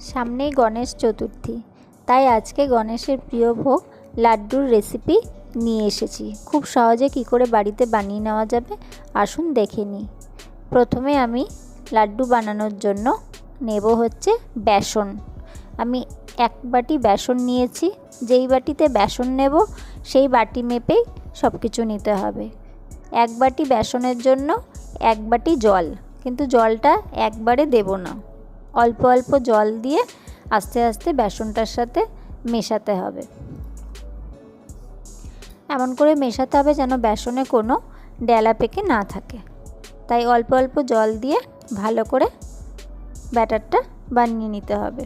সামনেই গণেশ চতুর্থী। তাই আজকে গণেশের প্রিয় ভোগ লাড্ডুর রেসিপি নিয়ে এসেছি। খুব সহজে কি করে বাড়িতে বানিয়ে নেওয়া যাবে আসুন দেখে নিই। প্রথমে আমি লাড্ডু বানানোর জন্য নেব হচ্ছে বেসন। আমি এক বাটি বেসন নিয়েছি। যেই বাটিতে বেসন নেব, সেই বাটি মেপেই সব কিছু নিতে হবে। এক বাটি বেসনের জন্য এক বাটি জল। কিন্তু জলটা একবারে দেব না। অল্প অল্প জল দিয়ে আস্তে আস্তে বেসনটার সাথে মেশাতে হবে। এমন করে মেশাতে হবে যেন বেসনে কোনো ডেলা পেকে না থাকে। তাই অল্প অল্প জল দিয়ে ভালো করে ব্যাটারটা বানিয়ে নিতে হবে।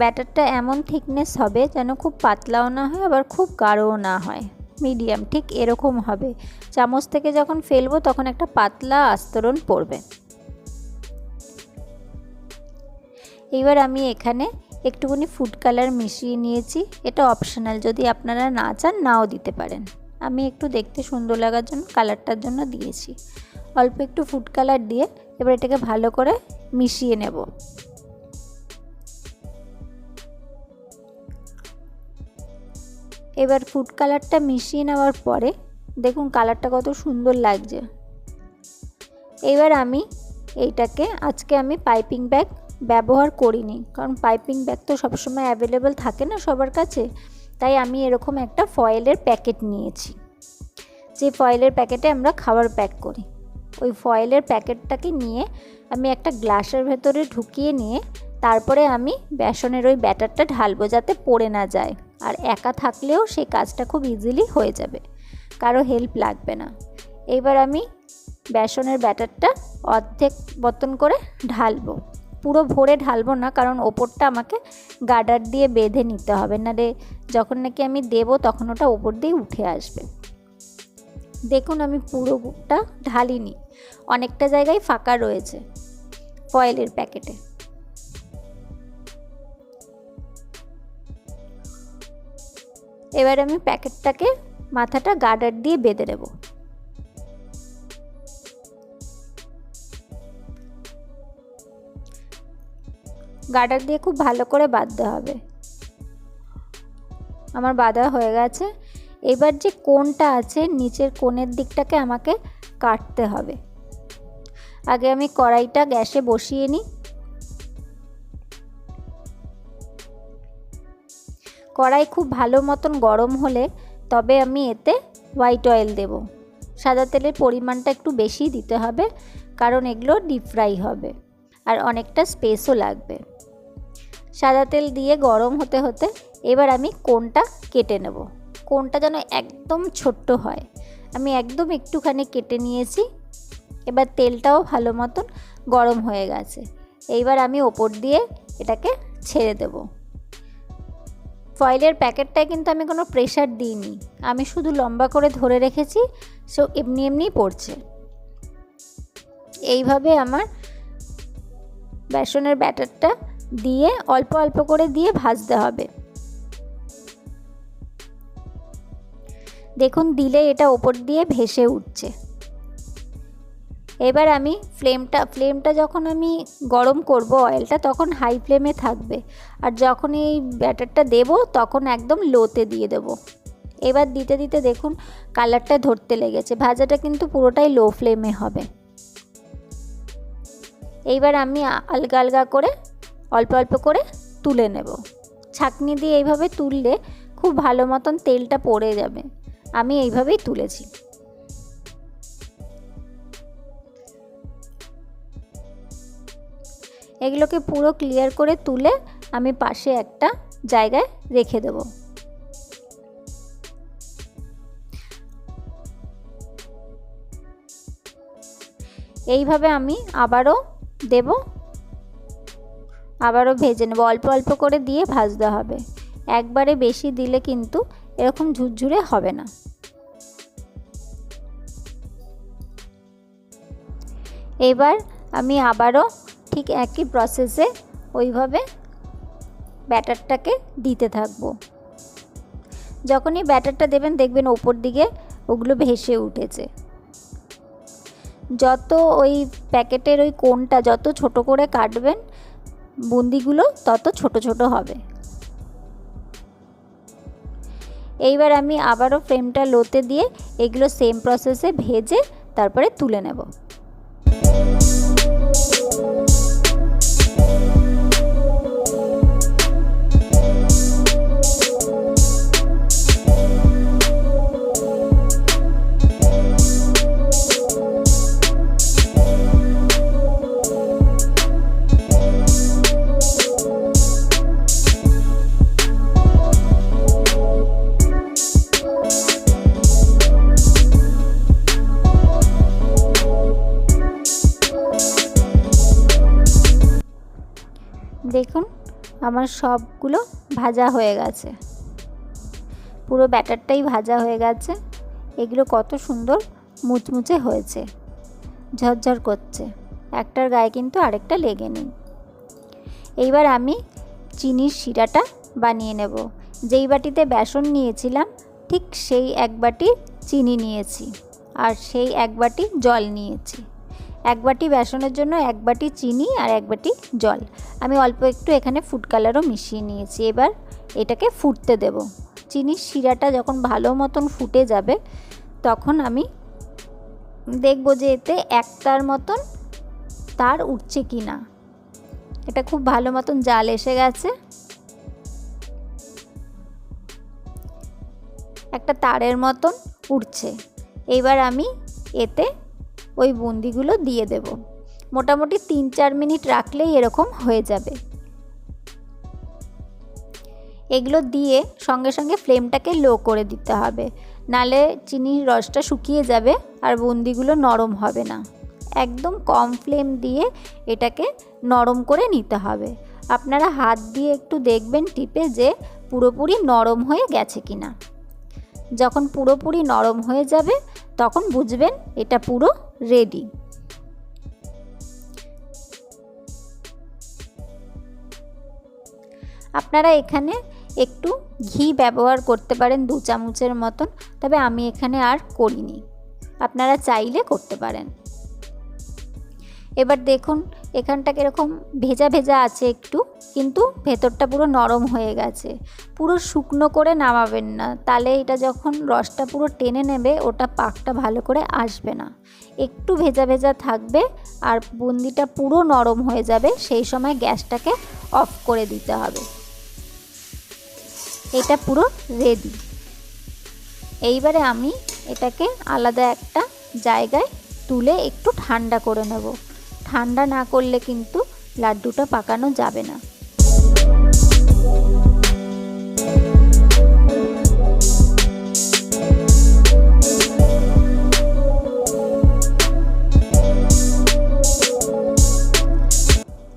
ব্যাটারটা এমন থিকনেস হবে যেন খুব পাতলাও না হয়, আবার খুব গাঢ়ও না হয়। মিডিয়াম, ঠিক এরকম হবে। চামচ থেকে যখন ফেলব তখন একটা পাতলা আস্তরণ পড়বে। এইবার আমি এখানে একটুখানি ফুড কালার মিশিয়ে নিয়েছি। এটা অপশনাল যদি আপনারা না চান নাও দিতে পারেন। আমি একটু দেখতে সুন্দর লাগার জন্য কালারটার জন্য দিয়েছি। অল্প একটু ফুড কালার দিয়ে এবার এটাকে ভালো করে মিশিয়ে নেব। এবার ফুড কালারটা মিশিয়ে নেওয়ার পরে দেখুন কালারটা কত সুন্দর লাগছে। এবার আমি এইটাকে, আজকে আমি পাইপিং ব্যাগ ব্যবহার করিনি, কারণ পাইপিং ব্যাগ তো সবসময় অ্যাভেলেবেল থাকে না সবার কাছে, তাই আমি এরকম একটা ফয়েলের প্যাকেট নিয়েছি। যে ফয়েলের প্যাকেটে আমরা খাবার প্যাক করি। ওই ফয়েলের প্যাকেটটাকে নিয়ে আমি একটা গ্লাসের ভেতরে ঢুকিয়ে নিয়ে তারপরে আমি বেসনের ওই ব্যাটারটা ঢালবো যাতে পড়ে না যায়। আর একা থাকলেও সেই কাজটা খুব ইজিলি হয়ে যাবে। কারও হেল্প লাগবে না। এইবার আমি বেসনের ব্যাটারটা অর্ধেক বতন করে ঢালবো। পুরো ভরে ঢালবো না, কারণ ওপরটা আমাকে গার্ডার দিয়ে বেঁধে নিতে হবে। না রে, যখন নাকি আমি দেব, তখন ওটা ওপর দিয়ে উঠে আসবে। দেখুন, আমি পুরোটা ঢালিনি। অনেকটা জায়গায় ফাঁকা রয়েছে। ফয়েলের প্যাকেটে এবার আমি প্যাকেটটাকে মাথাটা গার্ডার দিয়ে বেঁধে দেবো গার্ডার দিয়ে খুব ভালো করে বাঁধতে হবে। আমার বাঁধা হয়ে গেছে। এবার যে কোনটা আছে, নিচের কোণের দিকটাকে আমাকে কাটতে হবে। আগে আমি কড়াইটা গ্যাসে বসিয়ে নিই। কড়াই খুব ভালো মতন গরম হলে তবে আমি এতে হোয়াইট অয়েল দেব। সাদা তেলের পরিমাণটা একটু বেশি দিতে হবে, কারণ এগুলো ডিপ ফ্রাই হবে আর অনেকটা স্পেসও লাগবে। সাদা তেল দিয়ে গরম হতে হতে এবার আমি কোনটা কেটে নেব। কোনটা যেন একদম ছোট্ট হয়। আমি একদম একটুখানি কেটে নিয়েছি, এবার তেলটাও ভালো মতন গরম হয়ে গেছে। এইবার আমি ওপর দিয়ে এটাকে ছেড়ে দেব। ফয়েলের প্যাকেটটায় কিন্তু আমি কোনো প্রেশার দিইনি। আমি শুধু লম্বা করে ধরে রেখেছি সে এমনি এমনিই পড়ছে। এইভাবে আমার বেসনের ব্যাটারটা দিয়ে অল্প অল্প করে দিয়ে ভাজতে হবে। দেখুন, দিলে এটা ওপর দিয়ে ভেসে উঠছে। এবার আমি ফ্লেমটা ফ্লেমটা যখন আমি গরম করব অয়েলটা তখন হাই ফ্লেমে থাকবে। আর যখন এই ব্যাটারটা দেব তখন একদম লোতে দিয়ে দেব। এবার দিতে দিতে দেখুন কালারটা ধরতে লেগেছে। ভাজাটা কিন্তু পুরোটাই লো ফ্লেমে হবে। এইবার আমি আলগা আলগা করে, অল্প অল্প করে তুলে নেব। ছাকনি দিয়ে এইভাবে তুললে খুব ভালো মতন তেলটা পড়ে যাবে। আমি এইভাবেই তুলেছি। এগুলোকে পুরো ক্লিয়ার করে তুলে আমি পাশে একটা জায়গায় রেখে দেব। এইভাবে আমি আবারও দেব। আবারও ভেজে নেব। অল্প অল্প করে দিয়ে ভাজতে হবে। একবারে বেশি দিলে কিন্তু এরকম ঝুরঝুরে হবে না। এবার আমি আবারও ঠিক একই প্রসেসে ওইভাবে ব্যাটারটাকে দিতে থাকব। যখনই ব্যাটারটা দেবেন, দেখবেন ওপর দিকে ওগুলো ভেসে উঠেছে। যত ওই প্যাকেটের ওই কোনটা যত ছোট করে কাটবেন, বুন্দিগুলো তত ছোট ছোট হবে। এইবার আমি আবারও ফ্রেমটা লোতে দিয়ে এগুলো সেম প্রসেসে ভেজে তারপরে তুলে নেব। দেখুন, আমার সবগুলো ভাজা হয়ে গেছে। পুরো ব্যাটারটাই ভাজা হয়ে গেছে। এগুলো কত সুন্দর মুচমুচে হয়েছে, ঝরঝর করছে। একটার গায়ে কিন্তু আরেকটা লেগে নেই। এইবার আমি চিনির শিরাটা বানিয়ে নেব। যেই বাটিতে বেসন নিয়েছিলাম, ঠিক সেই এক বাটি চিনি নিয়েছি। আর সেই এক বাটি জল নিয়েছি। এক বাটি বেসনের জন্য এক বাটি চিনি আর এক বাটি জল। আমি অল্প একটু এখানে ফুড কালারও মিশিয়ে নিয়েছি। এবার এটাকে ফুটতে দেব। চিনির শিরাটা যখন ভালো মতন ফুটে যাবে, তখন আমি দেখব যে এতে একটার মতন তার উঠছে কি না এটা খুব ভালো মতন জাল এসে গেছে। একটা তারের মতন উঠছে। এইবার আমি এতে ওই বুন্দিগুলো দিয়ে দেব। মোটামুটি তিন চার মিনিট রাখলেই এরকম হয়ে যাবে। এগুলো দিয়ে সঙ্গে সঙ্গে ফ্লেমটাকে লো করে দিতে হবে। নালে চিনির রসটা শুকিয়ে যাবে আর বুন্দিগুলো নরম হবে না। একদম কম ফ্লেম দিয়ে এটাকে নরম করে নিতে হবে। আপনারা হাত দিয়ে একটু দেখবেন টিপে যে পুরোপুরি নরম হয়ে গেছে কিনা। যখন পুরোপুরি নরম হয়ে যাবে, তখন বুঝবেন এটা পুরো রেডি। আপনারা এখানে একটু ঘি ব্যবহার করতে পারেন দু চামচের মতন, তবে আমি এখানে আর করিনি। আপনারা চাইলে করতে পারেন। এবার দেখুন, এখানটা কীরকম ভেজা ভেজা আছে একটু। কিন্তু ভেতরটা পুরো নরম হয়ে গেছে। পুরো শুকনো করে নামাবেন না। তাহলে এটা যখন রসটা পুরো টেনে নেবে, ওটা পাকটা ভালো করে আসবে না। একটু ভেজা ভেজা থাকবে আর বুন্দিটা পুরো নরম হয়ে যাবে, সেই সময় গ্যাসটাকে অফ করে দিতে হবে। এটা পুরো রেডি এইবারে আমি এটাকে আলাদা একটা জায়গায় তুলে একটু ঠান্ডা করে নেব। ঠান্ডা না করলে কিন্তু লাড্ডুটা পাকানো যাবে না।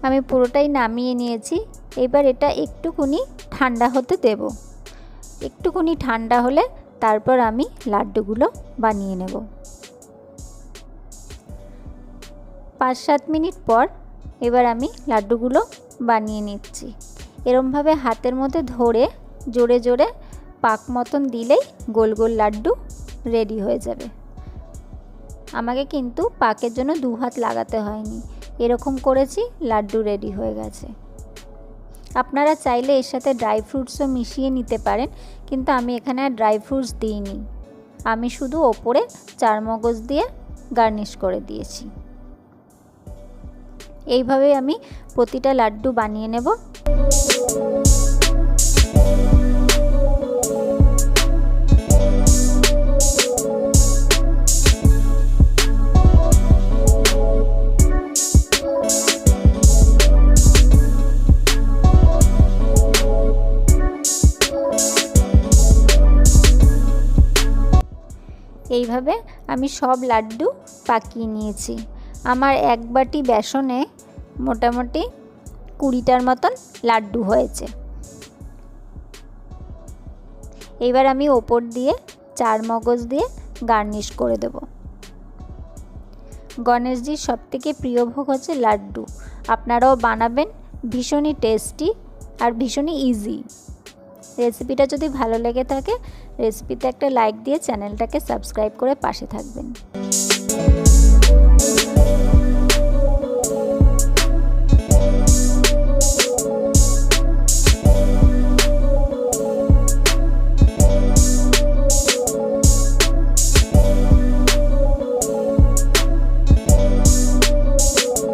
আমি পুরোটাই নামিয়ে নিয়েছি। এবার এটা একটুকুনি ঠান্ডা হতে দেব। একটুকুনি ঠান্ডা হলে তারপর আমি লাড্ডুগুলো বানিয়ে নেব। পাঁচ সাত মিনিট পর এবার আমি লাড্ডুগুলো বানিয়ে নিচ্ছি। এরমভাবে হাতের মধ্যে ধরে জোরে জোরে পাক মতন দিলেই গোল গোল লাড্ডু রেডি হয়ে যাবে। আমাকে কিন্তু পাকের জন্য দু হাত লাগাতে হয়নি। এরকম করেছি, লাড্ডু রেডি হয়ে গেছে। আপনারা চাইলে এর সাথে ড্রাই ফ্রুটসও মিশিয়ে নিতে পারেন, কিন্তু আমি এখানে আর ড্রাই ফ্রুটস দিইনি। আমি শুধু ওপরে চারমগজ দিয়ে গার্নিশ করে দিয়েছি। এইভাবে আমি প্রতিটা লাড্ডু বানিয়ে নেব। এইভাবে আমি সব লাড্ডু পাকিয়ে নিয়েছি। আমার এক বাটি বেসনে মোটামুটি কুড়িটার মতন লাড্ডু হয়েছে। এবার আমি ওপর দিয়ে চার মগজ দিয়ে গার্নিশ করে দেব। গণেশজির সবথেকে প্রিয় ভোগ হচ্ছে লাড্ডু। আপনারাও বানাবেন, ভীষণই টেস্টি আর ভীষণই ইজি রেসিপিটা যদি ভালো লেগে থাকে রেসিপিতে একটা লাইক দিয়ে চ্যানেলটাকে সাবস্ক্রাইব করে পাশে থাকবেন।